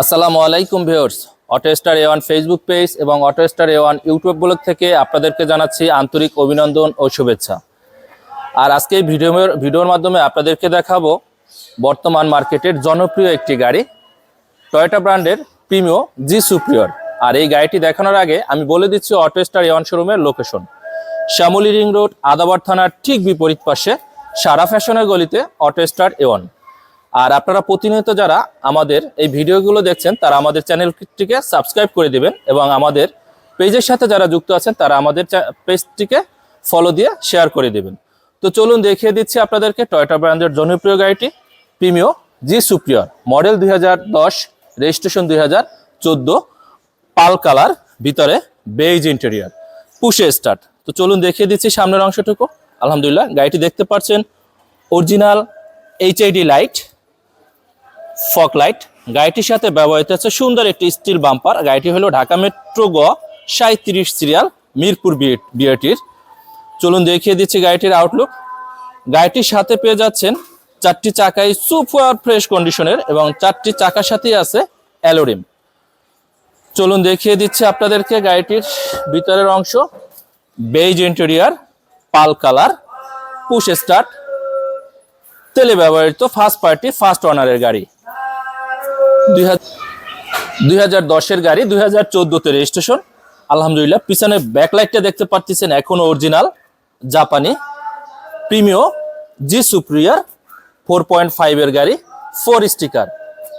আসসালামু আলাইকুম viewers, auto star A one Facebook page এবং auto star A one YouTube blog থেকে আপনাদেরকে জানাচ্ছি আন্তরিক অভিনন্দন ও শুভেচ্ছা। আর আজকে ভিডিও ভিডিওর মাধ্যমে আপনাদেরকে দেখাবো বর্তমান মার্কেটের জনপ্রিয় একটি গাড়ি টয়োটা ব্র্যান্ডের প্রিমিও জি সুপ্রিয়র আর এই গাড়িটি দেখানোর আগে আমি বলে দিচ্ছি অটো স্টার এ ওয়ান শোরুমের location Shyamoli ring road, Adabar থানার ঠিক বিপরীত পাশে সারা ফ্যাশনের গলিতে অটো স্টার এ ওয়ান। আর আপনারা প্রতিনিয়ত যারা আমাদের এই ভিডিওগুলো দেখছেন, তারা আমাদের চ্যানেলটিকে সাবস্ক্রাইব করে দিবেন এবং আমাদের পেজের সাথে যারা যুক্ত আছেন, তারা আমাদের পেজটিকে ফলো দিয়ে শেয়ার করে দিবেন। তো চলুন দেখিয়ে দিচ্ছি আপনাদেরকে টয়টা ব্র্যান্ডের জনপ্রিয় গাড়িটি প্রিমিও জি সুপ্রিয়র মডেল দুই হাজার দশ রেজিস্ট্রেশন দুই হাজার চোদ্দ, পাল কালার, ভিতরে বেইজ ইন্টেরিয়ার পুষে স্টার্ট তো চলুন দেখিয়ে দিচ্ছি সামনের অংশটুকু। আলহামদুলিল্লাহ, গাড়িটি দেখতে পাচ্ছেন original HID light fog light. গাড়িটির সাথে ব্যবহৃত হচ্ছে সুন্দর একটি স্টিল বাম্পার। গাড়িটি হলো ঢাকা মেট্রো গ সাঁত্রিশ সিরিয়াল মিরপুর বিআরটির। চলুন দেখিয়ে দিচ্ছি গাড়িটির আউটলুক গাড়িটির সাথে পেয়ে যাচ্ছেন চারটি চাকাই সুপার ফ্রেশ কন্ডিশনের এবং চারটি চাকার সাথেই আছে অ্যালোরিম। চলুন দেখিয়ে দিচ্ছি আপনাদেরকে গাড়িটির ভিতরের অংশ। Beige interior, pearl colour, push start, তেলে ব্যবহৃত ফার্স্ট পার্টি ফার্স্ট অনারের গাড়ি। দুই হাজার দশের গাড়ি দুই হাজার চোদ্দোতে রেজিস্ট্রেশন। আলহামদুলিল্লাহ, পিছনে ব্যাকলাইটটা দেখতে পাচ্ছেন এখনও অরিজিনাল, জাপানি। Premio, G superior four point ফাইভের গাড়ি, ফোর স্টিকার।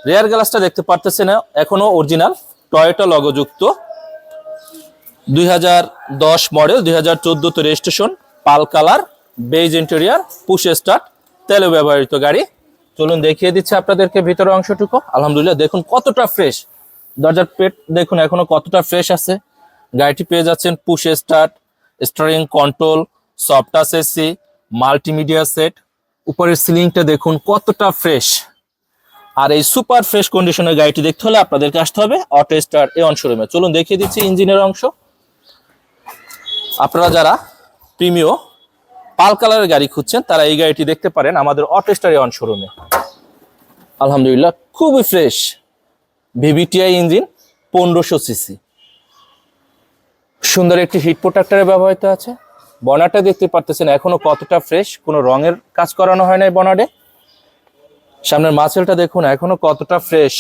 রেয়ার গ্লাসটা দেখতে পারতেছেন, এখনও অরিজিনাল, টয়োটা লগযুক্ত। দুই দশ মডেল দুই হাজার চোদ্দোতে registration, pearl colour, beige interior, push start তেলে ব্যবহৃত গাড়ি। চলুন দেখিয়ে দিচ্ছি আপনাদেরকে ভিতরের অংশটুকু। আলহামদুলিল্লাহ, দেখুন কতটা ফ্রেশ দরজার পেট দেখুন এখনও কতটা ফ্রেশ আছে। গাড়িটি পেয়ে যাচ্ছেন পুশ স্টার্ট স্টারিং কন্ট্রোল সফটাস এসি মাল্টিমিডিয়া সেট উপরের সিলিংটা দেখুন কতটা ফ্রেশ আর এই সুপার ফ্রেশ কন্ডিশনের গাড়িটি দেখতে হলে আপনাদেরকে আসতে হবে অটো স্টার এ অন শোরুমে চলুন দেখিয়ে দিচ্ছি ইঞ্জিনের অংশ। আপনারা যারা প্রিমিও পাল কালারের গাড়ি খুঁজছেন, তারা এই গাড়িটি দেখতে পারেন আমাদের অটো স্টার অন শোরুমে। আলহামদুলিল্লাহ, খুবই ফ্রেশ ভিভিটিআই ইঞ্জিন পনেরোশো সিসি সুন্দর একটি হিট প্রোটেক্টরে ব্যবহৃত আছে। বনারটা দেখতে পারতেছেন এখনও কতটা ফ্রেশ কোনো রঙের কাজ করানো হয় নাই বনারে সামনের মাসেলটা দেখুন, এখনও কতটা fresh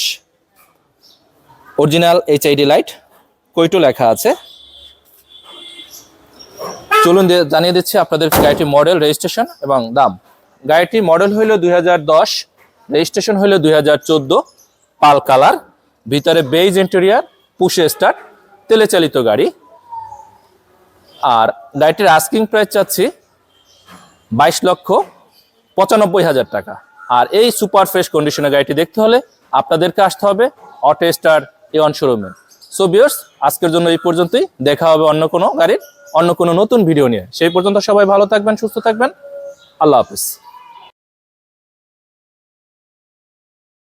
original HID light Koito লেখা আছে। চলুন জানিয়ে দিচ্ছি আপনাদের গাড়িটি মডেল, রেজিস্ট্রেশন এবং দাম। গাড়িটি মডেল হইল দুই রেজিস্ট্রেশন হইল দুই হাজার চোদ্দ, পাল কালার, ভিতরে বেইজ ইন্টেরিয়ার, পুশে স্টার্ট, তেলে চালিত গাড়ি। আর গাড়িটির আস্কিং প্রাইস চাচ্ছি বাইশ লক্ষ পঁচানব্বই হাজার টাকা। আর এই সুপার ফ্রেশ কন্ডিশনের গাড়িটি দেখতে হলে আপনাদেরকে আসতে হবে অটো স্টার এ ওয়ান শোরুমে। সো বিয়ার্স আজকের জন্য এই পর্যন্তই। দেখা হবে অন্য কোনো গাড়ির অন্য কোনো নতুন ভিডিও নিয়ে। সেই পর্যন্ত সবাই ভালো থাকবেন সুস্থ থাকবেন। আল্লাহ হাফিজ।